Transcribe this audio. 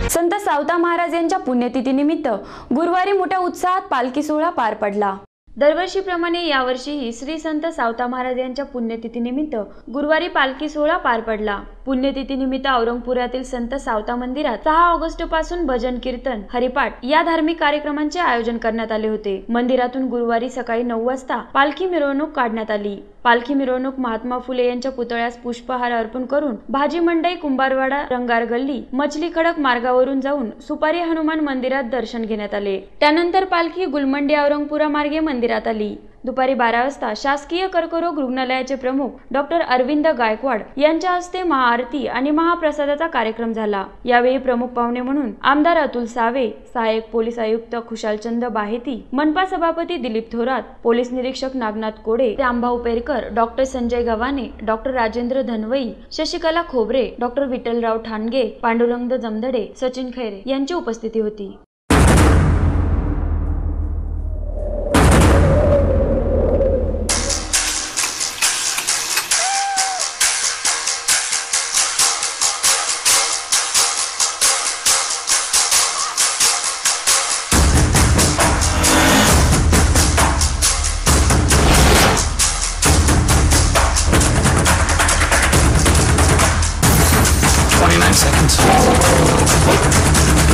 संत सावता महाराज यांच्या पुण्यतिथीनिमित्त गुरुवारी मोठ्या उत्साहात पालखी सोहळा पार पडला. दरवर्षीप्रमाणे यावर्षीही श्री संत सावता महाराज यांच्या पुण्यतिथीनिमित्त गुरुवारी पालखी सोहळा पार पडला. पुण्यतिथीनिमित्त औरंगपुरातील संत सावता मंदिरात सहा ऑगस्टपासून भजन कीर्तन हरिपाठ या धार्मिक कार्यक्रमांचे आयोजन करण्यात आले होते. मंदिरातून गुरुवारी सकाळी नऊ वाजता पालखी मिरवणूक काढण्यात आली. पालखी मिरवणूक महात्मा फुले यांच्या पुतळ्यास पुष्पहार अर्पण करून भाजी मंडई कुंभारवाडा रंगार गल्ली मछली खडक मार्गावरून जाऊन सुपारी हनुमान मंदिरात दर्शन घेण्यात आले. त्यानंतर पालखी गुलमंडी औरंगपुरा मार्गे मंदिरात आली. दुपारी बारा वाजता शासकीय कर्करोग रुग्णालयाचे प्रमुख डॉक्टर अरविंद गायकवाड यांच्या हस्ते महाआरती आणि महाप्रसादाचा कार्यक्रम झाला. यावेळी प्रमुख पाहुणे म्हणून आमदार अतुल सावे सहाय्यक पोलीस आयुक्त खुशालचंद बाहेती मनपा सभापती दिलीप थोरात पोलीस निरीक्षक Nagnath Kode Rambhau Perkar doctor Sanjay Gavhane doctor Rajendra Dhanwai Shashikala Khobre doctor Vitthalrao Thange Pandurang Jamdade Sachin Khaire यांची उपस्थिती होती. 29 seconds.